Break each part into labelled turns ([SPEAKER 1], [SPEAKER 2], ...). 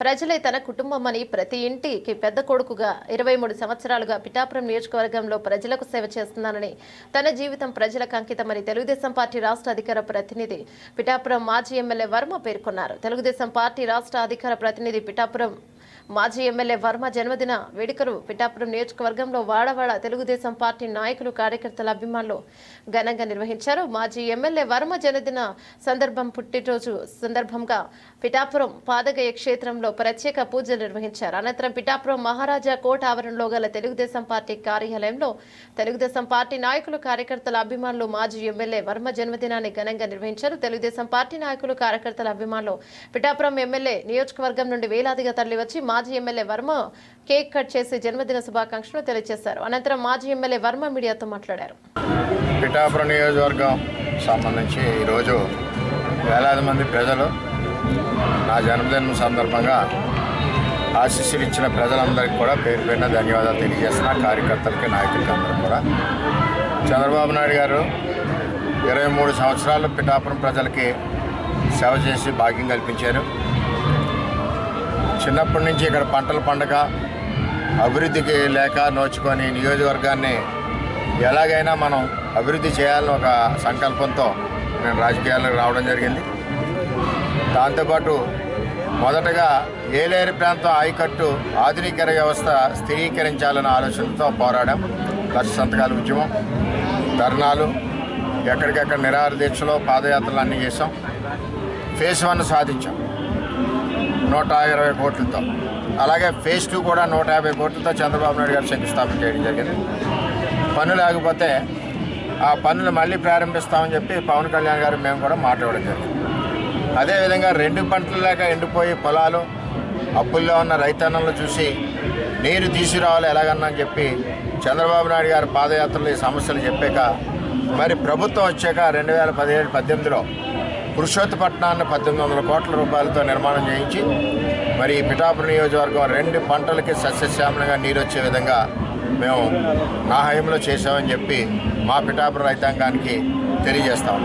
[SPEAKER 1] ప్రజలే తన కుటుంబం అని ప్రతి ఇంటికి పెద్ద కొడుకుగా ఇరవై మూడు సంవత్సరాలుగా పిఠాపురం నియోజకవర్గంలో ప్రజలకు సేవ చేస్తున్నానని తన జీవితం ప్రజలకు అంకితమని తెలుగుదేశం పార్టీ రాష్ట్ర అధికార ప్రతినిధి పిఠాపురం మాజీ ఎమ్మెల్యే వర్మ పేర్కొన్నారు. తెలుగుదేశం పార్టీ రాష్ట్ర అధికార ప్రతినిధి పిఠాపురం మాజీ ఎమ్మెల్యే వర్మ జన్మదిన వేడుకలు పిఠాపురం నియోజకవర్గంలో వాడవాడ తెలుగుదేశం పార్టీ నాయకులు కార్యకర్తల అభిమానులు ఘనంగా నిర్వహించారు. మాజీ ఎమ్మెల్యే వర్మ జన్మదిన సందర్భం పుట్టినరోజు సందర్భంగా పిఠాపురం పాదగయ క్షేత్రంలో ప్రత్యేక పూజలు నిర్వహించారు. అనంతరం పిఠాపురం మహారాజా కోట ఆవరణలో గల తెలుగుదేశం పార్టీ కార్యాలయంలో తెలుగుదేశం పార్టీ నాయకులు కార్యకర్తల అభిమానులు మాజీ ఎమ్మెల్యే వర్మ జన్మదినాన్ని ఘనంగా నిర్వహించారు. తెలుగుదేశం పార్టీ నాయకులు కార్యకర్తల అభిమానులు పిఠాపురం ఎమ్మెల్యే నియోజకవర్గం నుండి వేలాదిగా తరలివచ్చి మాజీ ఎమ్మెల్యే వర్మ కేక్ కట్ చేసి జన్మదిన శుభాకాంక్షలు తెలియజేశారు. అనంతరం మాజీ ఎమ్మెల్యే వర్మ మీడియాతో మాట్లాడారు.
[SPEAKER 2] పిఠాపురం నియోజకవర్గం సంబంధించి ఈరోజు వేలాది మంది ప్రజలు నా జన్మదినం సందర్భంగా ఆశీస్సులు ఇచ్చిన ప్రజలందరికీ కూడా పేరు పైన ధన్యవాదాలు తెలియజేస్తున్నా. కార్యకర్తలకి నాయకులకి అందరూ కూడా. చంద్రబాబు నాయుడు గారు ఇరవై మూడు సంవత్సరాలు పిఠాపురం ప్రజలకి సేవ చేసి భాగ్యం కల్పించారు. చిన్నప్పటి నుంచి ఇక్కడ పంటల పండగ అభివృద్ధికి లేక నోచుకొని నియోజకవర్గాన్ని ఎలాగైనా మనం అభివృద్ధి చేయాలని ఒక సంకల్పంతో నేను రాజకీయాలకు రావడం జరిగింది. దాంతోపాటు మొదటగా ఏలేరు ప్రాంతం ఆయకట్టు ఆధునికర వ్యవస్థ స్థిరీకరించాలనే ఆలోచనతో పోరాడాం. లక్ష సంతకాల ఉద్యమం ధర్నాలు ఎక్కడికెక్కడ నిరాహార దీక్షలో పాదయాత్రలు అన్నీ చేసాం ఫేస్ వన్ సాధించాం. నూట ఇరవై కోట్లతో. అలాగే ఫేజ్ టూ కూడా నూట యాభై కోట్లతో చంద్రబాబు నాయుడు గారు శంకుస్థాపన చేయడం జరిగింది. పనులు లేకపోతే ఆ పనులు మళ్ళీ ప్రారంభిస్తామని చెప్పి పవన్ కళ్యాణ్ గారు మేము కూడా మాట్లాడడం జరిగింది. అదేవిధంగా రెండు పంటలు లేక ఎండిపోయి పొలాలు అప్పుల్లో ఉన్న రైతన్నలను చూసి నీరు తీసుకురావాలి ఎలాగన్నా అని చెప్పి చంద్రబాబు నాయుడు గారు పాదయాత్రలో ఈ సమస్యలు చెప్పాక మరి ప్రభుత్వం వచ్చాక రెండు వేల పదిహేడు పద్దెనిమిదిలో పురుషోత్తపట్నాన్ని పద్దెనిమిది వందల కోట్ల రూపాయలతో నిర్మాణం చేయించి మరి ఈ పిఠాపురం నియోజకవర్గం రెండు పంటలకి సస్యశ్యామలంగా నీరు వచ్చే విధంగా మేము నా హయంలో చేసామని చెప్పి మా పిఠాపురం రైతాంగానికి తెలియజేస్తాం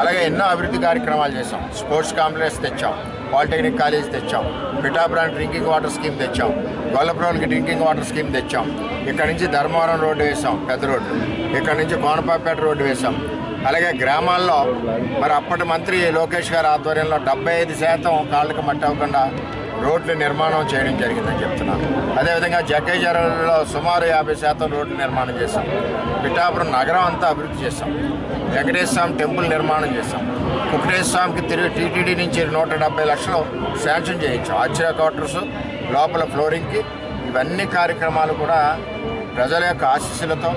[SPEAKER 2] అలాగే ఎన్నో అభివృద్ధి కార్యక్రమాలు చేసాం స్పోర్ట్స్ కాంప్లెక్స్ తెచ్చాం. పాలిటెక్నిక్ కాలేజ్ తెచ్చాం. పిఠాపురానికి డ్రింకింగ్ వాటర్ స్కీమ్ తెచ్చాం. గొల్లపురానికి డ్రింకింగ్ వాటర్ స్కీమ్ తెచ్చాం. ఇక్కడ నుంచి ధర్మవరం రోడ్డు వేసాం పెద్ద రోడ్డు. ఇక్కడ నుంచి కోనపాపేట రోడ్డు వేసాం. అలాగే గ్రామాల్లో మరి అప్పటి మంత్రి లోకేష్ గారి ఆధ్వర్యంలో డెబ్బై ఐదు శాతం కాళ్ళకి మట్టి అవ్వకుండా రోడ్లు నిర్మాణం చేయడం జరిగిందని చెప్తున్నాను అదేవిధంగా జగ్గైజర్లో సుమారు యాభై శాతం రోడ్లు నిర్మాణం చేశాం. పిఠాపురం నగరం అంతా అభివృద్ధి చేశాం. వెంకటేశ్వర స్వామి టెంపుల్ నిర్మాణం చేశాం. కుకటేశ్వర స్వామికి తిరిగి టీటీడీ నుంచి నూట డెబ్బై లక్షలు శాంక్షన్ చేయించాం. ఆశ్చర్య క్వార్టర్స్ లోపల ఫ్లోరింగ్కి ఇవన్నీ కార్యక్రమాలు కూడా ప్రజల యొక్క ఆశీస్సులతో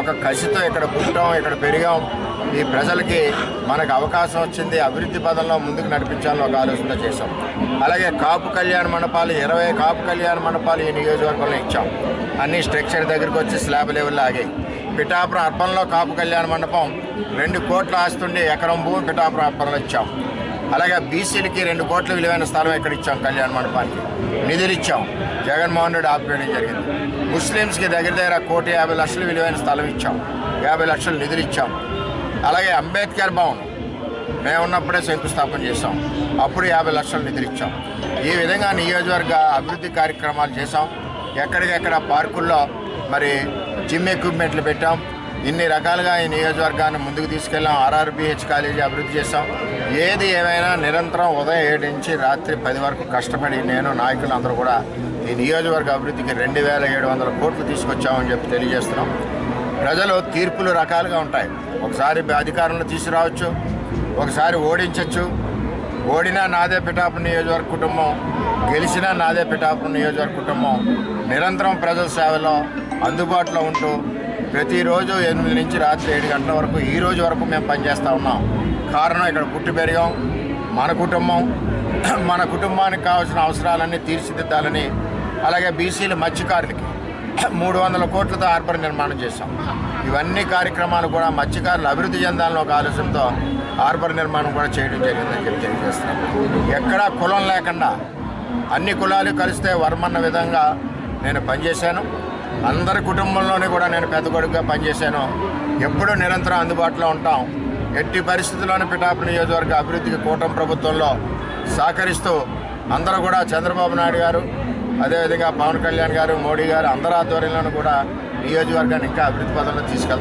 [SPEAKER 2] ఒక కసితో ఇక్కడ పుట్టాం ఇక్కడ పెరిగాం. ఈ ప్రజలకి మనకు అవకాశం వచ్చింది అభివృద్ధి పదంలో ముందుకు నడిపించాలని ఒక ఆలోచన చేశాం. అలాగే కాపు కళ్యాణ మండపాలు ఇరవై కాపు కళ్యాణ మండపాలు ఈ నియోజకవర్గంలో ఇచ్చాం. అన్ని స్ట్రక్చర్ దగ్గరికి వచ్చి స్లాబ్ లెవెల్లో ఆగాయి. పిఠాపురం అర్పణలో కాపు కళ్యాణ మండపం రెండు కోట్ల ఆస్తుండి ఎకరం భూమి పిఠాపురం అర్పణలో ఇచ్చాం. అలాగే బీసీలకి రెండు కోట్ల విలువైన స్థలం ఇక్కడ ఇచ్చాం కళ్యాణ మండపానికి? నిధులు ఇచ్చాం. జగన్మోహన్ రెడ్డి ఆపేయడం జరిగింది. ముస్లిమ్స్కి దగ్గర దగ్గర కోటి యాభై లక్షలు విలువైన స్థలం ఇచ్చాం. యాభై లక్షలు నిధులు ఇచ్చాం. అలాగే అంబేద్కర్ భవన్. మేము ఉన్నప్పుడే శంకుస్థాపన చేసాం అప్పుడు యాభై లక్షలు నిధులిచ్చాం. ఈ విధంగా నియోజకవర్గ అభివృద్ధి కార్యక్రమాలు చేసాం ఎక్కడికెక్కడ పార్కుల్లో మరి జిమ్ ఎక్విప్మెంట్లు పెట్టాం. ఇన్ని రకాలుగా ఈ నియోజకవర్గాన్ని ముందుకు తీసుకెళ్ళాం. ఆర్ఆర్బిహెచ్ కాలేజీ అభివృద్ధి చేసాం ఏది ఏమైనా నిరంతరం ఉదయం ఏడు నుంచి రాత్రి పది వరకు కష్టపడి నేను నాయకులందరూ కూడా ఈ నియోజకవర్గ అభివృద్ధికి రెండు వేల ఏడు వందల కోట్లు తీసుకొచ్చామని చెప్పి తెలియజేస్తున్నాం. ప్రజలు తీర్పులు రకాలుగా ఉంటాయి. ఒకసారి అధికారంలో తీసుకురావచ్చు ఒకసారి ఓడించవచ్చు ఓడినా నాదే పిఠాపురం నియోజకవర్గ కుటుంబం గెలిచినా నాదే పిఠాపురం నియోజకవర్గ కుటుంబం నిరంతరం ప్రజల సేవలో అందుబాటులో ఉంటూ ప్రతిరోజు ఎనిమిది నుంచి రాత్రి ఏడు గంటల వరకు ఈ రోజు వరకు మేము పనిచేస్తూ ఉన్నాం. కారణం ఇక్కడ పుట్టి పెరిగాం. మన కుటుంబం మన కుటుంబానికి కావాల్సిన అవసరాలన్నీ తీర్చిదిద్దాలని అలాగే బీసీల మత్స్యకారులకి మూడు వందల కోట్లతో హార్బర్ నిర్మాణం చేశాం. ఇవన్నీ కార్యక్రమాలు కూడా మత్స్యకారులు అభివృద్ధి చెందాలని ఒక ఆలోచనతో హార్బర్ నిర్మాణం కూడా చేయడం జరిగిందని చెప్పి తెలియజేస్తున్నాం. ఎక్కడా కులం లేకుండా అన్ని కులాలు కలిస్తే వర్మన్న విధంగా నేను పనిచేశాను. అందరి కుటుంబంలోనే కూడా నేను పెద్ద కొడుకుగా పనిచేశాను. ఎప్పుడూ నిరంతరం అందుబాటులో ఉంటాం. ఎట్టి పరిస్థితుల్లోనూ పిఠాపు నియోజకవర్గ అభివృద్ధికి కూటమి ప్రభుత్వంలో సహకరిస్తూ అందరూ కూడా చంద్రబాబు నాయుడు గారు అదేవిధంగా పవన్ కళ్యాణ్ గారు మోడీ గారు అందరి ఆధ్వర్యంలోనూ కూడా నియోజకవర్గాన్ని ఇంకా అభివృద్ధి పదంలో తీసుకెళ్తారు.